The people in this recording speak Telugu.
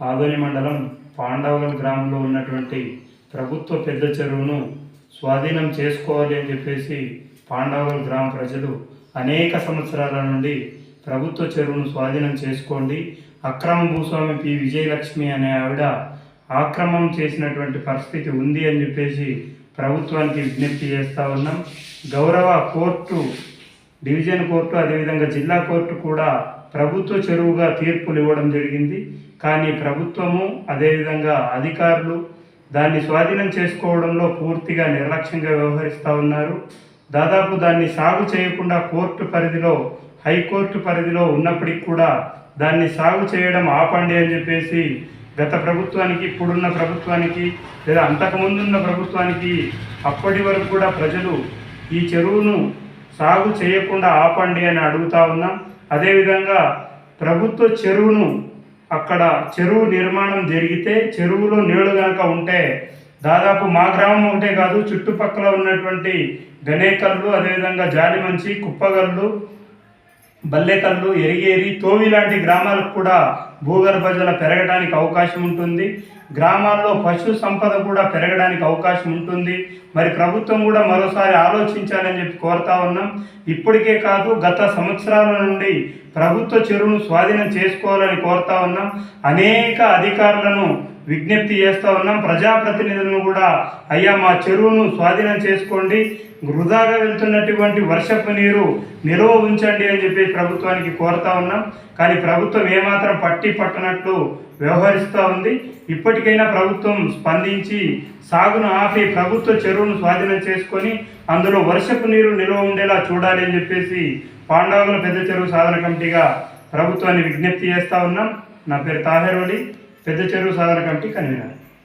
ఆదోని మండలం పాండవగల్ గ్రామంలో ఉన్నటువంటి ప్రభుత్వ పెద్ద చెరువును స్వాధీనం చేసుకోవాలి అని చెప్పేసి పాండవగల్ గ్రామ ప్రజలు అనేక సంవత్సరాల నుండి ప్రభుత్వ చెరువును స్వాధీనం చేసుకోండి. అక్రమ భూస్వామి పి. విజయలక్ష్మి అనే ఆవిడ ఆక్రమం చేసినటువంటి పరిస్థితి ఉంది అని చెప్పేసి ప్రభుత్వానికి విజ్ఞప్తి చేస్తూ ఉన్నాం. గౌరవ కోర్టు డివిజన్ కోర్టు అదేవిధంగా జిల్లా కోర్టు కూడా ప్రభుత్వ చెరువుగా తీర్పులు ఇవ్వడం జరిగింది. కానీ ప్రభుత్వము అదేవిధంగా అధికారులు దాన్ని స్వాధీనం చేసుకోవడంలో పూర్తిగా నిర్లక్ష్యంగా వ్యవహరిస్తూ ఉన్నారు. దాదాపు దాన్ని సాగు చేయకుండా కోర్టు పరిధిలో హైకోర్టు పరిధిలో ఉన్నప్పటికి కూడా దాన్ని సాగు చేయడం ఆపండి అని చెప్పేసి గత ప్రభుత్వానికి ఇప్పుడున్న ప్రభుత్వానికి లేదా అంతకుముందున్న ప్రభుత్వానికి అప్పటి వరకు కూడా ప్రజలు ఈ చెరువును సాగు చేయకుండా ఆపండి అని అడుగుతా ఉన్నాం. అదేవిధంగా ప్రభుత్వ చెరువును అక్కడ చెరువు నిర్మాణం జరిగితే చెరువులో నీళ్ళు కనుక ఉంటే దాదాపు మా గ్రామం ఒకటే కాదు చుట్టుపక్కల ఉన్నటువంటి గనేకల్లు అదేవిధంగా జాలిమంచి కుప్పగల్లు బల్లెకల్లు ఎరిగేరి తోవి లాంటి గ్రామాలకు కూడా భూగర్భ జల పెరగడానికి అవకాశం ఉంటుంది. గ్రామాల్లో పశు సంపద కూడా పెరగడానికి అవకాశం ఉంటుంది. మరి ప్రభుత్వం కూడా మరోసారి ఆలోచించాలని చెప్పి కోరుతా ఉన్నాం. ఇప్పటికే కాదు గత సంవత్సరాల నుండి ప్రభుత్వ చెరువును స్వాధీనం చేసుకోవాలని కోరుతా ఉన్నాం. అనేక అధికారులను విజ్ఞప్తి చేస్తూ ఉన్నాం. ప్రజాప్రతినిధులను కూడా అయ్యా మా చెరువును స్వాధీనం చేసుకోండి. వృధాగా వెళ్తున్నటువంటి వర్షపు నీరు నిల్వ ఉంచండి అని చెప్పి ప్రభుత్వానికి కోరుతా ఉన్నాం. కానీ ప్రభుత్వం ఏమాత్రం పట్టి పట్టనట్లు వ్యవహరిస్తూ ఉంది. ఇప్పటికైనా ప్రభుత్వం స్పందించి సాగును ఆపి ప్రభుత్వ చెరువును స్వాధీనం చేసుకొని అందులో వర్షపు నీరు నిల్వ ఉండేలా చూడాలి అని చెప్పేసి పాండవుల పెద్ద చెరువు సాధన కమిటీగా ప్రభుత్వాన్ని విజ్ఞప్తి చేస్తూ ఉన్నాం. నా పేరు తాహేరోలి పెద్ద చెరువు సాగర్ కమిటీ కన్వీనర్